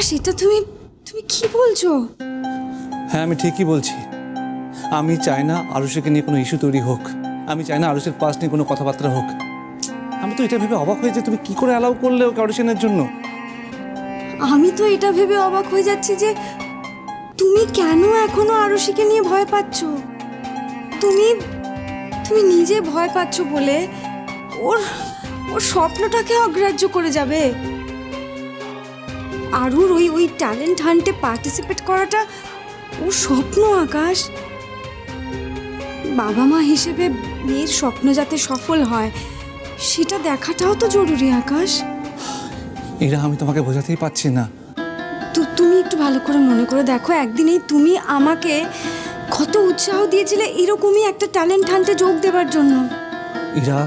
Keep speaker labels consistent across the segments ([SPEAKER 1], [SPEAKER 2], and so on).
[SPEAKER 1] আকাশ এটা তুমি তুমি কি বলছো?
[SPEAKER 2] হ্যাঁ আমি ঠিকই বলছি। আমি চাই না আরুষিকে নিয়ে কোনো ইস্যু তৈরি হোক। আমি চাই না আরুষের পাস নিয়ে কোনো কথাবার্তা হোক। আমি তো এটা ভেবে অবাক হয়েছে তুমি কি করে অ্যালাউ করলে ওকে অডিশনের জন্য?
[SPEAKER 1] আমি তো এটা ভেবে অবাক হয়ে যাচ্ছি যে তুমি কেন এখনও আরশিকে নিয়ে ভয় পাচ্ছ? তুমি তুমি নিজে ভয় পাচ্ছ বলে ওর ওর স্বপ্নটাকে অগ্রাহ্য করে যাবে। আরুর ওই ওই ট্যালেন্ট হান্টে পার্টিসিপেট করাটা ও স্বপ্ন আকাশ। বাবা মা হিসেবে মেয়ের স্বপ্ন যাতে সফল হয় সেটা দেখাটাও তো জরুরি আকাশ।
[SPEAKER 2] এরা আমি তোমাকে বোঝাতেই পারছি না।
[SPEAKER 1] তো তুমি একটু ভালো করে মনে করে দেখো একদিনেই তুমি আমাকে কত উৎসাহ দিয়েছিলে এরকমই একটা ট্যালেন্ট হান্টে যোগ দেওয়ার জন্য।
[SPEAKER 2] ইরা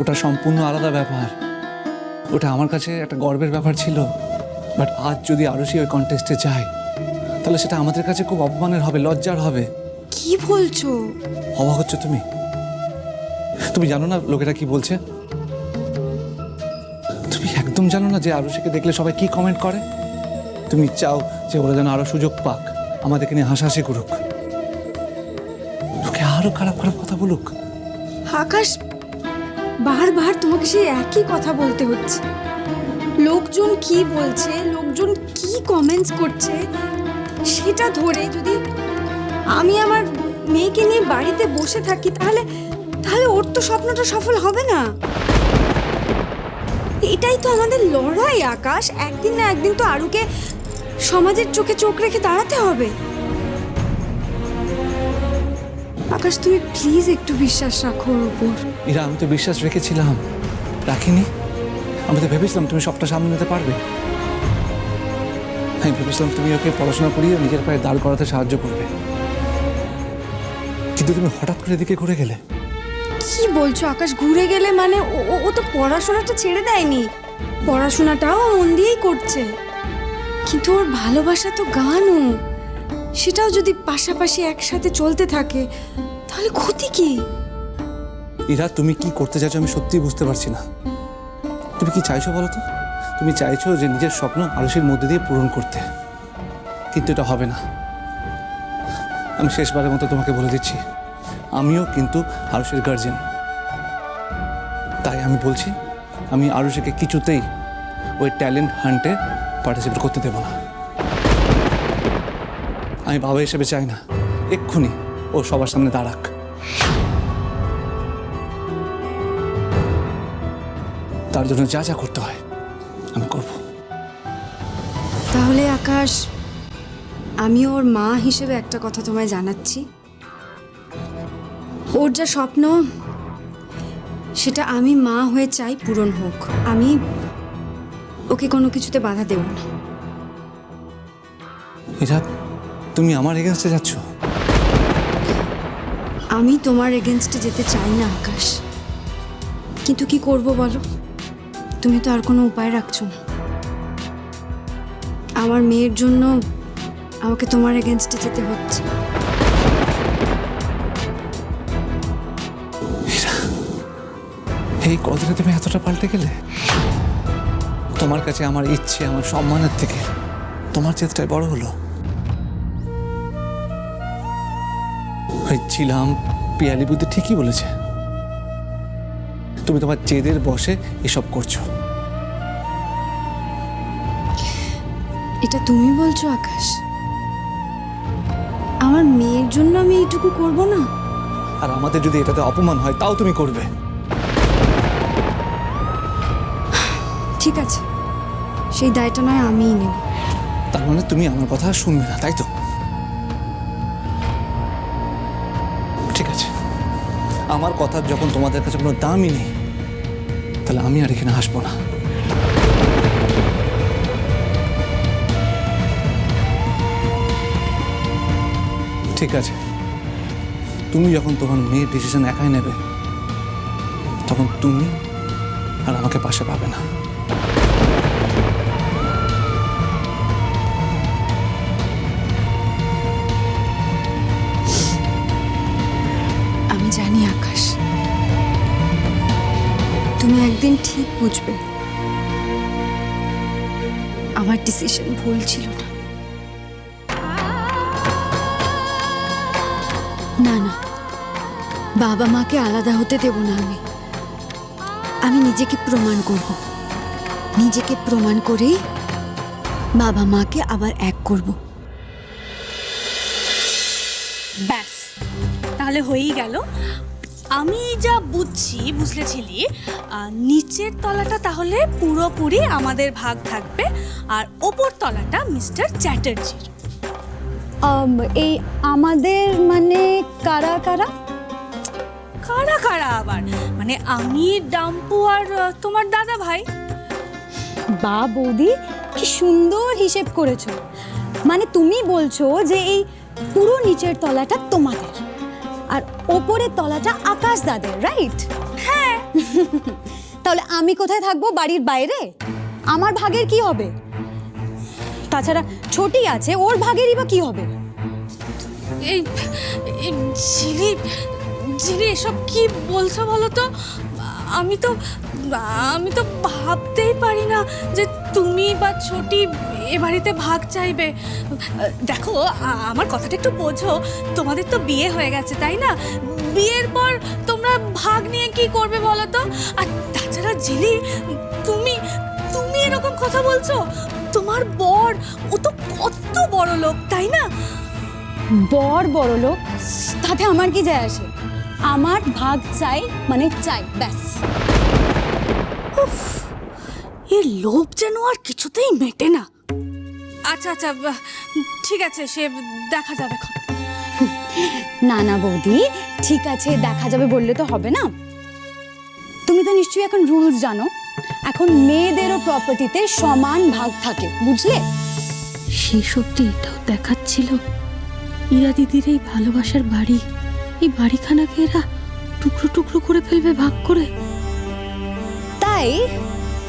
[SPEAKER 2] ওটা সম্পূর্ণ আলাদা ব্যাপার ওটা আমার কাছে একটা গর্বের ব্যাপার ছিল। বাট আজ যদি আরুষি ওই কন্টেস্টে যায় তাহলে সেটা আমাদের কাছে খুব অপমানের হবে লজ্জার হবে।
[SPEAKER 1] কি বলছো?
[SPEAKER 2] অবাক হচ্ছে তুমি? তুমি জানো না লোকেরা কি বলছে? তুমি একদম জানো না যে আরুষিকে দেখলে সবাই কি কমেন্ট করে? তুমি চাও যে ওরা যেন আরও সুযোগ পাক আমাদেরকে নিয়ে হাসাহাসি করুক। লোকে আরও খারাপ খারাপ কথা বলুক।
[SPEAKER 1] আকাশ বারবার তোমাকে সেই একই কথা বলতে হচ্ছে। লোকজন কি বলছে? লোকজন কি কমেন্টস করছে? সেটা ধরে যদি আমি আমার মেয়েকে নিয়ে বাড়িতে বসে থাকি, তাহলে তাহলে ওর তো স্বপ্নটা সফল হবে না। এটাই তো আমাদের লড়াই, আকাশ। একদিন না একদিন তো আরুকে সমাজের চোখে চোখ রেখে দাঁড়াতে হবে। আকাশ, তুমি প্লিজ একটু বিশ্বাস রাখো ওর উপর।
[SPEAKER 2] এরা আমি তো বিশ্বাস রেখেছিলাম। রাখিনি? আমি তো ভেবেছিলাম তুমি সবটা সামনে নিতে পারবে। আমি ভেবেছিলাম তুমি ওকে পড়াশোনা করিয়ে নিজের পায়ে দাঁড় করাতে সাহায্য করবে। কিন্তু তুমি হঠাৎ করে এদিকে ঘুরে গেলে।
[SPEAKER 1] কি বলছো? আকাশ ঘুরে গেলে মানে ও তো পড়াশোনাটা ছেড়ে দেয়নি। পড়াশোনাটাও মন দিয়েই করছে। কিন্তু ওর ভালোবাসা তো গানও সেটাও যদি পাশাপাশি একসাথে চলতে থাকে তাহলে ক্ষতি কি?
[SPEAKER 2] ইরা তুমি কি করতে চাইছো আমি সত্যিই বুঝতে পারছি না। তুমি কি চাইছো বলো তো? তুমি চাইছো যে নিজের স্বপ্ন আলসির মধ্যে দিয়ে পূরণ করতে। কিন্তু এটা হবে না। আমি শেষবারের মতো তোমাকে বলে দিচ্ছি, আমিও কিন্তু আরুষের গার্জেন তাই আমি বলছি, আমি আরুষিকে কিছুতেই ওই ট্যালেন্ট হান্টে পার্টিসিপেট করতে দেবো না। আমি বাবা হিসেবে চাই না। এক্ষুনি ও সবার সামনে দাঁড়াক। তার জন্য যা যা করতে হয় আমি করব।
[SPEAKER 1] তাহলে আকাশ আমি ওর মা হিসেবে একটা কথা তোমায় জানাচ্ছি। ওর যা স্বপ্ন সেটা আমি মা হয়ে চাই পূরণ হোক। আমি ওকে কোনো কিছুতে বাধা দেব না।
[SPEAKER 2] এটা তুমি আমার এগেনস্টে যাচ্ছ?
[SPEAKER 1] আমি তোমার এগেনস্টে যেতে চাই না আকাশ। কিন্তু কি করব বলো? তুমি তো আর কোনো উপায় রাখছো না। আমার মেয়ের জন্য আমাকে তোমার এগেনস্টে যেতে হচ্ছে।
[SPEAKER 2] এই কদিনে তুমি এতটা পাল্টে গেলে? তোমার কাছে আমার ইচ্ছে, আমার সম্মানের থেকে তোমার চেতটাই বড় হলো। ছিলাম পিয়ালি বুদ্ধি ঠিকই বলেছে। তুমি তোমার জেদের বসে এসব করছ।
[SPEAKER 1] এটা তুমি বলছো আকাশ? আমার মেয়ের জন্য আমি এইটুকু করব না?
[SPEAKER 2] আর আমাদের যদি এটাতে অপমান হয় তাও তুমি করবে।
[SPEAKER 1] ঠিক আছে। সেই দায়টা নয় আমিই নেব।
[SPEAKER 2] তার মানে তুমি আমার কথা শুনবে না তাই তো? ঠিক আছে। আমার কথার যখন তোমাদের কাছে কোনো দামই নেই তাহলে আমি আর এখানে হাসবো না। ঠিক আছে। তুমি যখন তোমার মেয়ের ডিসিশন একাই নেবে, তখন তুমি আর আমাকে পাশে পাবে না।
[SPEAKER 1] একদিন ঠিক বুঝবে।
[SPEAKER 3] আমার ডিসিশন ভুল ছিল না। না না। বাবা মাকে আলাদা হতে দেব না আমি। আমি নিজেকে প্রমাণ করব। নিজেকে প্রমাণ করেই বাবা মাকে আবার এক করব।
[SPEAKER 4] ব্যাস। তাহলে হয়েই গেল। আমি যা বুঝছি বুঝলেছিলি আহ, নিচের তলাটা তাহলে পুরোপুরি আমাদের ভাগ থাকবে আর ওপর তলাটা মিস্টার চ্যাটার্জির।
[SPEAKER 3] এই আমাদের মানে কারা কারা?
[SPEAKER 4] কারা কারা আবার? মানে আমি ডাম্পু আর তোমার দাদা ভাই।
[SPEAKER 3] বা বৌদি কি সুন্দর হিসেব করেছ। মানে তুমি বলছো যে এই পুরো নিচের তলাটা তোমাদের। আর ওপরের তলাটা আকাশ দাদের রাইট হ্যাঁ। তাহলে আমি কোথায় থাকব? বাড়ির বাইরে? আমার ভাগের কি হবে? তাছাড়া ছোটি আছে ওর ভাগেরই বা কি হবে?
[SPEAKER 4] এই এই ঝিলি ঝিলি এসব কি বলছো বলো তো? আমি তো আমি তো ভাবতেই পারি না যে তুমি বা ছোটি এ বাড়িতে ভাগ চাইবে। দেখো আমার কথাটা একটু বোঝো। তোমাদের তো বিয়ে হয়ে গেছে তাই না? বিয়ের পর তোমরা ভাগ নিয়ে কি করবে বলো তো? আর তাছাড়া ঝিলি তুমি তুমি এরকম কথা বলছো? তোমার বর ও তো কত বড় লোক তাই না?
[SPEAKER 3] বর বড় লোক তাতে আমার কি যায় আসে? আমার ভাগ চাই মানে চাই ব্যাস।
[SPEAKER 4] এর লোভ যেন আর কিছুতেই মেটে না। আচ্ছা আচ্ছা ঠিক আছে সে দেখা যাবে এখন।
[SPEAKER 3] না না বৌদি ঠিক আছে দেখা যাবে বললে তো হবে না। তুমি তো নিশ্চয়ই এখন রুলস জানো এখন মেয়েদেরও প্রপার্টিতে সমান ভাগ থাকে বুঝলে?
[SPEAKER 5] সেই সত্যি এটাও দেখাচ্ছিল। ইরা দিদির এই ভালোবাসার বাড়ি এই বাড়িখানাকে এরা টুকরো টুকরো করে ফেলবে ভাগ করে।
[SPEAKER 3] তাই?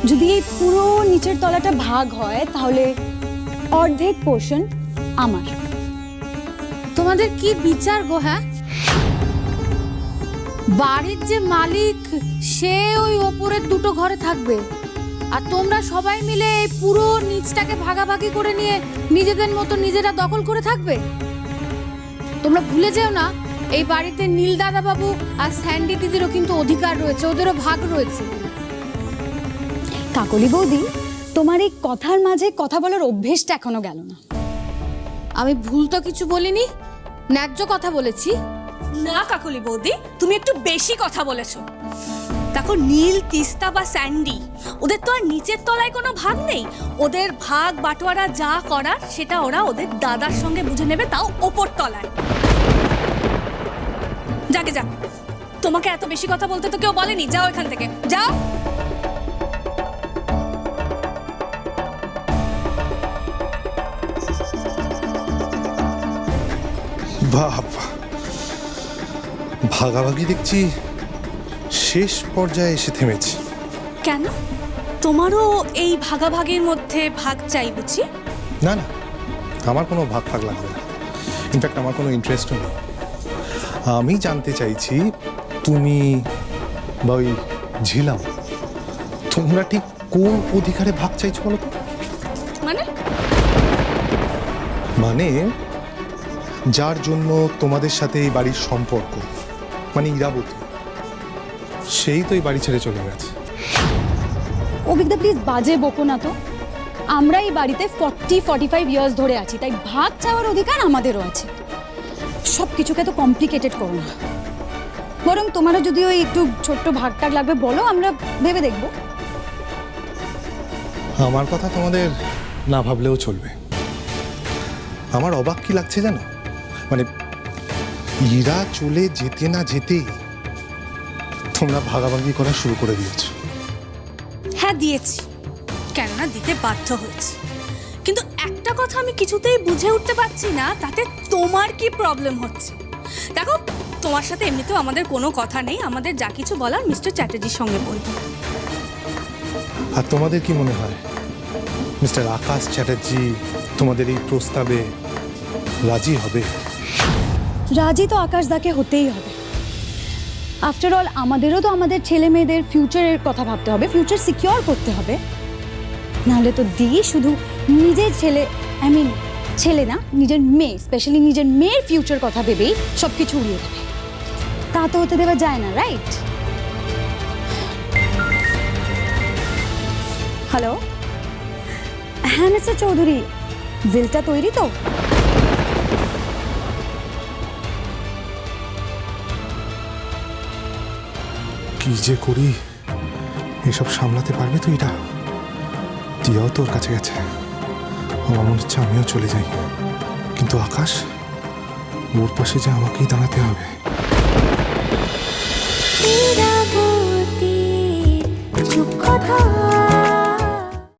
[SPEAKER 3] যদি এই পুরো নিচের তলাটা ভাগ হয়, তাহলে অর্ধেক পোর্শন আমার।
[SPEAKER 5] তোমাদের কি বিচার গো হ্যাঁ? বাড়ির যে মালিক, সে ওই ওপরের দুটো ঘরে থাকবে। আর তোমরা সবাই মিলে এই পুরো নিচটাকে ভাগাভাগি করে নিয়ে নিজেদের মতো নিজেরা দখল করে থাকবে? তোমরা ভুলে যেও না, এই বাড়িতে নীল দাদা বাবু আর স্যান্ডি দিদিরও কিন্তু অধিকার রয়েছে, ওদেরও ভাগ রয়েছে।
[SPEAKER 3] কাকলি বৌদি তোমার এই কথার মাঝে কথা বলার অভ্যেসটা এখনও গেল না।
[SPEAKER 5] আমি ভুল তো কিছু বলিনি? ন্যায্য কথা বলেছি?
[SPEAKER 4] না কাকলি বৌদি তুমি একটু বেশি কথা বলেছ। দেখো নীল তিস্তা বা স্যান্ডি ওদের তো আর নিচের তলায় কোনো ভাগ নেই। ওদের ভাগ বাটোয়ারা যা করার সেটা ওরা ওদের দাদার সঙ্গে বুঝে নেবে তাও ওপর তলায়। যাকে যাক তোমাকে এত বেশি কথা বলতে তো কেউ বলেনি যাও এখান থেকে যাও।
[SPEAKER 6] বাবা ভাগাভাগি দেখছি শেষ পর্যায়ে এসে থেমেছি।
[SPEAKER 4] কেন? তোমারও এই ভাগাভাগির মধ্যে ভাগ চাই বুঝি?
[SPEAKER 6] না না আমার কোনো ভাগ ফাগ লাগবে না। ইনফ্যাক্ট আমার কোনো ইন্টারেস্টও নেই। আমি জানতে চাইছি তুমি বা ওই ঝিলাম তোমরা ঠিক কোন অধিকারে ভাগ চাইছো বলো তো?
[SPEAKER 4] মানে?
[SPEAKER 6] মানে যার জন্য তোমাদের সাথে এই বাড়ির সম্পর্ক মানে ইরাবতী। সেই তো এই বাড়ি ছেড়ে চলে গেছে।
[SPEAKER 3] অভিজ্ঞতা প্লিজ বাজে বকো না তো। আমরা এই বাড়িতে ফর্টি ফর্টি ফাইভ ইয়ার্স ধরে আছি তাই ভাগ চাওয়ার অধিকার আমাদেরও আছে। সব কিছুকে তো কমপ্লিকেটেড করো না। বরং তোমারও যদি ওই একটু ছোট্ট ভাগ টাগ লাগবে বলো আমরা ভেবে দেখব।
[SPEAKER 6] আমার কথা তোমাদের না ভাবলেও চলবে। আমার অবাক কি লাগছে জানো? মানে ইরা চলে যেতে না যেতেই তোমরা ভাগাভাগি করা শুরু করে দিয়েছ।
[SPEAKER 4] হ্যাঁ দিয়েছি। কেননা দিতে বাধ্য হয়েছি। কিন্তু একটা কথা আমি কিছুতেই বুঝে উঠতে পারছি না তাতে তোমার কি প্রবলেম হচ্ছে? দেখো তোমার সাথে এমনিতেও আমাদের কোনো কথা নেই আমাদের যা কিছু বলার মিস্টার চ্যাটার্জির সঙ্গে বলব।
[SPEAKER 6] আর তোমাদের কি মনে হয়? মিস্টার আকাশ চ্যাটার্জি তোমাদের এই প্রস্তাবে রাজি হবে?
[SPEAKER 3] রাজি তো আকাশ দাকে হতেই হবে। আফটার অল আমাদেরও তো আমাদের ছেলে মেয়েদের ফিউচারের কথা ভাবতে হবে ফিউচার সিকিওর করতে হবে। নাহলে তো দি শুধু নিজের ছেলে আই মিন ছেলে না, নিজের মেয়ে স্পেশালি নিজের মেয়ের ফিউচার কথা ভেবেই সব কিছু উড়িয়ে দেবে। তা তো হতে দেওয়া যায় না রাইট হ্যালো হ্যাঁ মিস্টার চৌধুরী বিলটা তৈরি তো?
[SPEAKER 6] কি যে করি? এসব সামলাতে পারবে তুই এটা? টিয়াও তোর কাছে গেছে। আমার মনে হচ্ছে আমিও চলে যাই। কিন্তু আকাশ, ওর পাশে যে আমাকেই দাঁড়াতে হবে।
[SPEAKER 4] চুপ কথা।